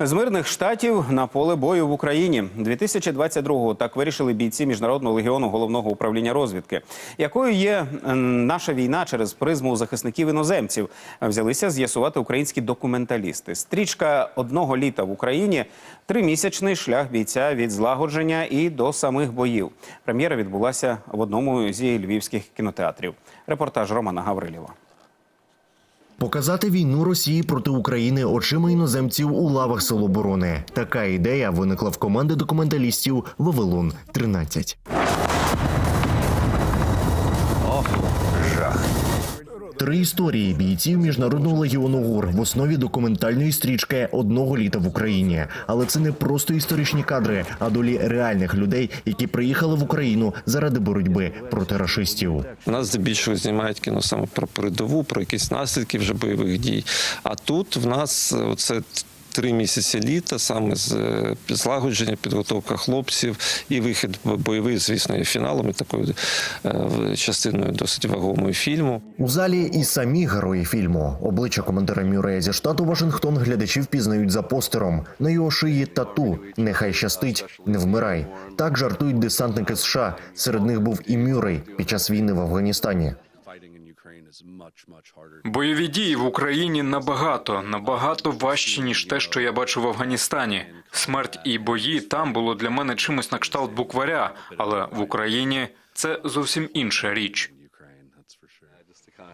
З мирних штатів на поле бою в Україні 2022-го так вирішили бійці міжнародного легіону головного управління розвідки. Якою є наша війна через призму захисників іноземців? Взялися з'ясувати українські документалісти. Стрічка одного літа в Україні тримісячний шлях бійця від злагодження і до самих боїв. Прем'єра відбулася в одному зі львівських кінотеатрів. Репортаж Романа Гаврилєва. Показати війну Росії проти України очима іноземців у лавах Силоборони. Така ідея виникла в команди документалістів Вавилон 13 Три історії бійців міжнародного легіону ГУР в основі документальної стрічки одного літа в Україні. Але це не просто історичні кадри, а долі реальних людей, які приїхали в Україну заради боротьби проти рашистів. Нас здебільшого знімають кіно саме про передову, про якісь наслідки вже бойових дій. А тут в нас оце. Три місяці літа, саме з е, злагодження, підготовка хлопців і вихід бойовий, звісно, є фіналом і такою е, частиною досить вагомою фільму. У залі і самі герої фільму. Обличчя командира Мюрея зі штату Вашингтон глядачі впізнають за постером. На його шиї тату. Нехай щастить, не вмирай. Так жартують десантники США. Серед них був і Мюррей під час війни в Афганістані. Бойові дії в Україні набагато набагато важчі ніж те, що я бачу в Афганістані. Смерть і бої там було для мене чимось на кшталт букваря, але в Україні це зовсім інша річ.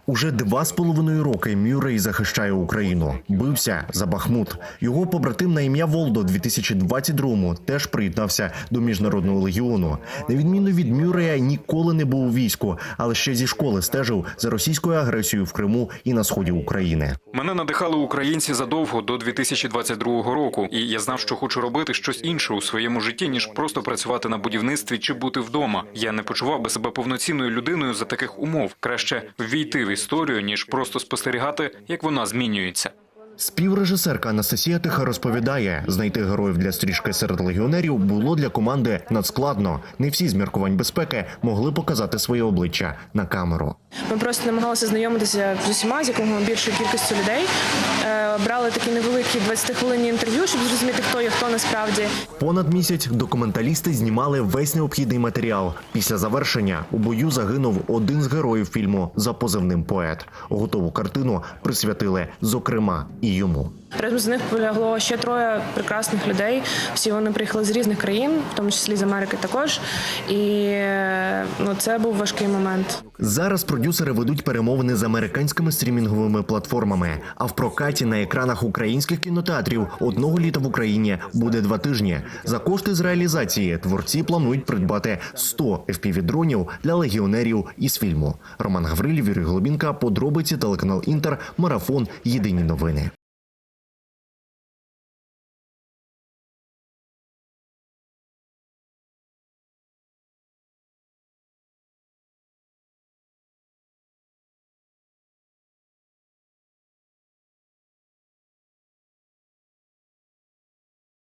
Уже два з половиною роки Мюррей захищає Україну. Бився за Бахмут. Його побратим на ім'я Волдо у 2022-му теж приєднався до міжнародного легіону. На відміну від Мюррея, ніколи не був у війську, але ще зі школи стежив за російською агресією в Криму і на сході України. Мене надихали українці задовго до 2022 року, і я знав, що хочу робити щось інше у своєму житті, ніж просто працювати на будівництві чи бути вдома. Я не почував би себе повноцінною людиною за таких умов. Краще ввійти в історію, ніж просто спостерігати, як вона змінюється. Співрежисерка Анастасія Тиха розповідає, знайти героїв для стрічки серед легіонерів було для команди надскладно. Не всі з міркувань безпеки могли показати своє обличчя на камеру. Ми просто намагалися знайомитися з усіма, з якомога більшою кількістю людей. Е, Брали такі невеликі 20-хвилинні інтерв'ю, щоб зрозуміти, хто є хто насправді. Понад місяць документалісти знімали весь необхідний матеріал. Після завершення у бою загинув один з героїв фільму за позивним поет. Готову картину присвятили, зокрема, і йому. Разом з них полягло ще троє прекрасних людей. Всі вони приїхали з різних країн, в тому числі з Америки також. І ну, це був важкий момент. Зараз продюсери ведуть перемовини з американськими стрімінговими платформами. А в прокаті на екранах українських кінотеатрів одного літа в Україні буде два тижні. За кошти з реалізації творці планують придбати 100 FPV-дронів для легіонерів із фільму. Роман Гаврилів, Юрій Голубінка, подробиці телеканал Інтер, марафон. Єдині новини.